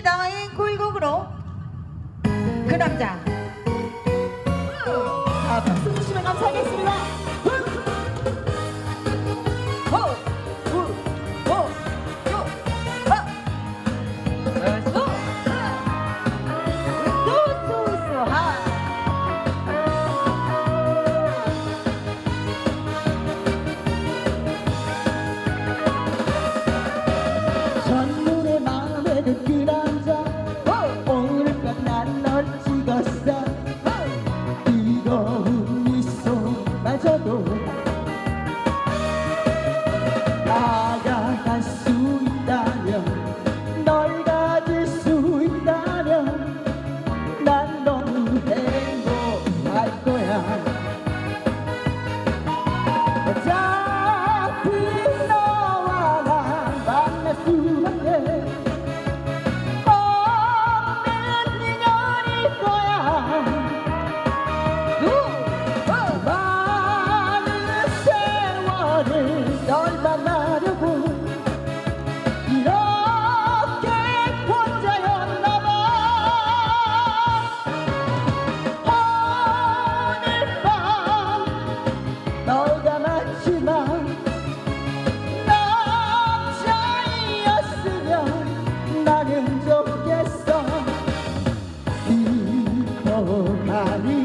갑니다. 이 골곡으로 그 남자. trabalho